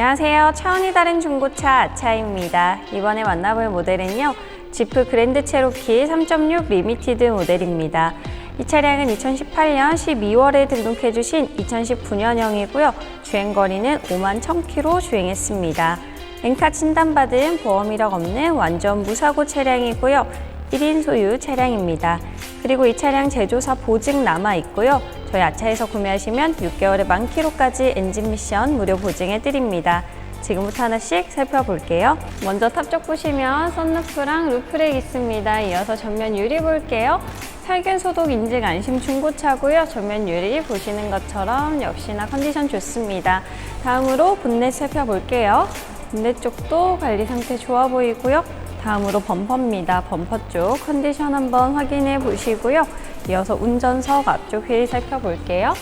안녕하세요. 차원이 다른 중고차 아차입니다. 이번에 만나볼 모델은요. 지프 그랜드 체로키 3.6 리미티드 모델입니다. 이 차량은 2018년 12월에 등록해 주신 2019년형이고요. 주행 거리는 5만 1000km 주행했습니다. 엔카 진단받은 보험 이력 없는 완전 무사고 차량이고요. 1인 소유 차량입니다. 그리고 이 차량 제조사 보증 남아 있고요. 저희 아차에서 구매하시면 6개월의 만 킬로까지 엔진 미션 무료 보증해 드립니다. 지금부터 하나씩 살펴볼게요. 먼저 탑쪽 보시면 썬루프랑 루프렉 있습니다. 이어서 전면 유리 볼게요. 살균 소독 인증 안심 중고차고요. 전면 유리 보시는 것처럼 역시나 컨디션 좋습니다. 다음으로 본넷 살펴볼게요. 본넷 쪽도 관리 상태 좋아 보이고요. 다음으로 범퍼입니다. 범퍼 쪽 컨디션 한번 확인해 보시고요. 이어서 운전석 앞쪽 휠 살펴볼게요.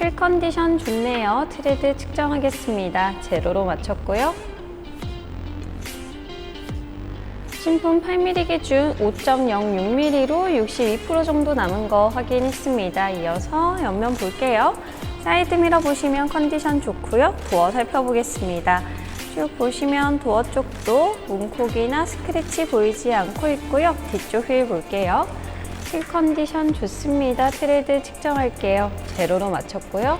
휠 컨디션 좋네요. 트레드 측정하겠습니다. 제로로 맞췄고요. 신품 8mm 기준 5.06mm로 62% 정도 남은 거 확인했습니다. 이어서 옆면 볼게요. 사이드 미러 보시면 컨디션 좋고요. 도어 살펴보겠습니다. 쭉 보시면 도어 쪽도 문콕이나 스크래치 보이지 않고 있고요. 뒤쪽 휠 볼게요. 휠 컨디션 좋습니다. 트레드 측정할게요. 제로로 맞췄고요.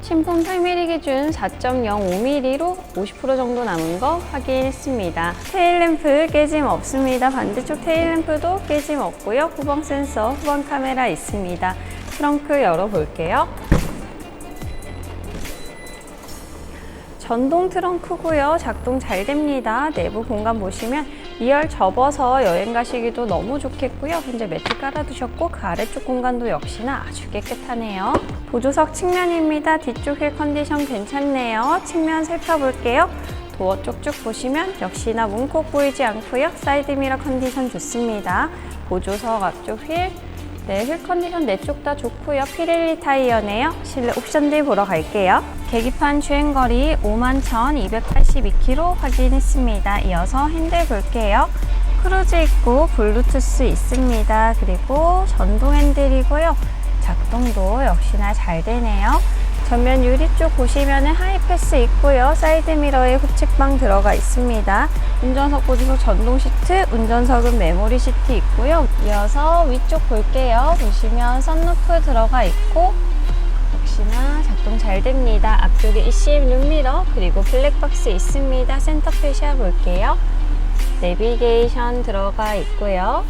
신품 8mm 기준 4.05mm로 50% 정도 남은 거 확인했습니다. 테일램프 깨짐 없습니다. 반대쪽 테일램프도 깨짐 없고요. 후방 센서, 후방 카메라 있습니다. 트렁크 열어볼게요. 전동 트렁크고요. 작동 잘 됩니다. 내부 공간 보시면 2열 접어서 여행 가시기도 너무 좋겠고요. 현재 매트 깔아두셨고 그 아래쪽 공간도 역시나 아주 깨끗하네요. 보조석 측면입니다. 뒤쪽 휠 컨디션 괜찮네요. 측면 살펴볼게요. 도어 쪽쭉 보시면 역시나 문콕 보이지 않고요. 사이드 미러 컨디션 좋습니다. 보조석 앞쪽 휠 네, 휠 컨디션 네쪽다 좋고요. 피렐리 타이어네요. 실내 옵션들 보러 갈게요. 계기판 주행거리 51,282km 확인했습니다. 이어서 핸들 볼게요. 크루즈 있고 블루투스 있습니다. 그리고 전동 핸들이고요. 작동도 역시나 잘 되네요. 전면 유리 쪽 보시면 하이패스 있고요. 사이드 미러에 후측방 들어가 있습니다. 운전석 보조석 전동 시트, 운전석은 메모리 시트 있고요. 이어서 위쪽 볼게요. 보시면 선루프 들어가 있고 역시나 작동 잘 됩니다. 앞쪽에 ECM 룸미러 그리고 블랙박스 있습니다. 센터페시아 볼게요. 내비게이션 들어가 있고요.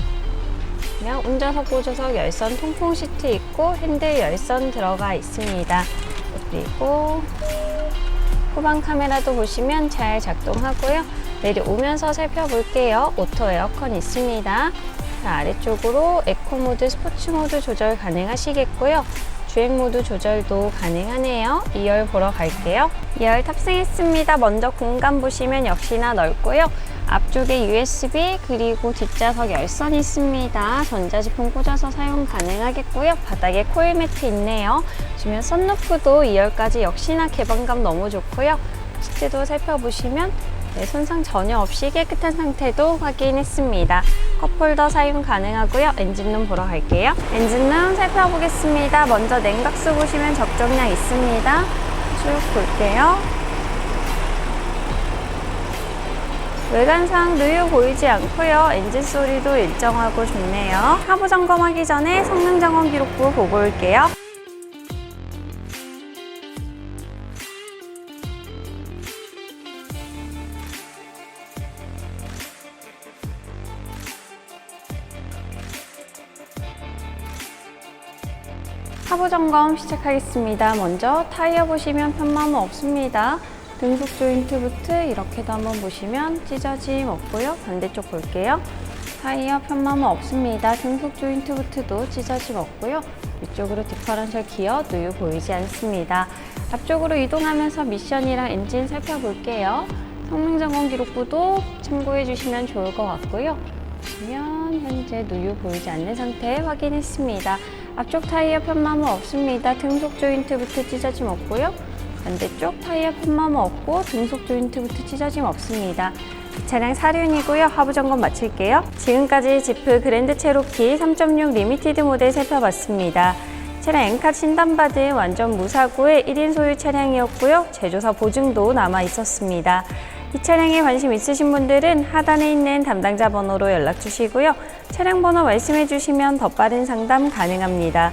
운전석 보조석 열선 통풍 시트 있고 핸들 열선 들어가 있습니다. 그리고 후방 카메라도 보시면 잘 작동하고요. 내려오면서 살펴볼게요. 오토 에어컨 있습니다. 자, 아래쪽으로 에코 모드, 스포츠 모드 조절 가능하시겠고요. 주행 모드 조절도 가능하네요. 2열 보러 갈게요. 2열 탑승했습니다. 먼저 공간 보시면 역시나 넓고요. 앞쪽에 USB 그리고 뒷좌석 열선 있습니다. 전자제품 꽂아서 사용 가능하겠고요. 바닥에 코일 매트 있네요. 보시면 썬루프도 2열까지 역시나 개방감 너무 좋고요. 시트도 살펴보시면 네, 손상 전혀 없이 깨끗한 상태도 확인했습니다. 컵홀더 사용 가능하고요. 엔진룸 보러 갈게요. 엔진룸 살펴보겠습니다. 먼저 냉각수 보시면 적정량 있습니다. 쭉 볼게요. 외관상 누유 보이지 않고요. 엔진 소리도 일정하고 좋네요. 하부 점검하기 전에 성능 점검 기록부 보고 올게요. 하부 점검 시작하겠습니다. 먼저 타이어 보시면 편마모 없습니다. 등속 조인트부트 이렇게도 한번 보시면 찢어짐 없고요. 반대쪽 볼게요. 타이어 편마모 없습니다. 등속 조인트부트도 찢어짐 없고요. 위쪽으로 디퍼런셜 기어 누유 보이지 않습니다. 앞쪽으로 이동하면서 미션이랑 엔진 살펴볼게요. 성능 점검 기록부도 참고해 주시면 좋을 것 같고요. 보시면 현재 누유 보이지 않는 상태 확인했습니다. 앞쪽 타이어 편마모 없습니다. 등속 조인트부터 찢어짐 없고요. 반대쪽 타이어 편마모 없고 등속 조인트부터 찢어짐 없습니다. 이 차량 사륜이고요. 하부 점검 마칠게요. 지금까지 지프 그랜드 체로키 3.6 리미티드 모델 살펴봤습니다. 차량 엔카 진단받은 완전 무사고의 1인 소유 차량이었고요. 제조사 보증도 남아 있었습니다. 이 차량에 관심 있으신 분들은 하단에 있는 담당자 번호로 연락 주시고요. 차량 번호 말씀해 주시면 더 빠른 상담 가능합니다.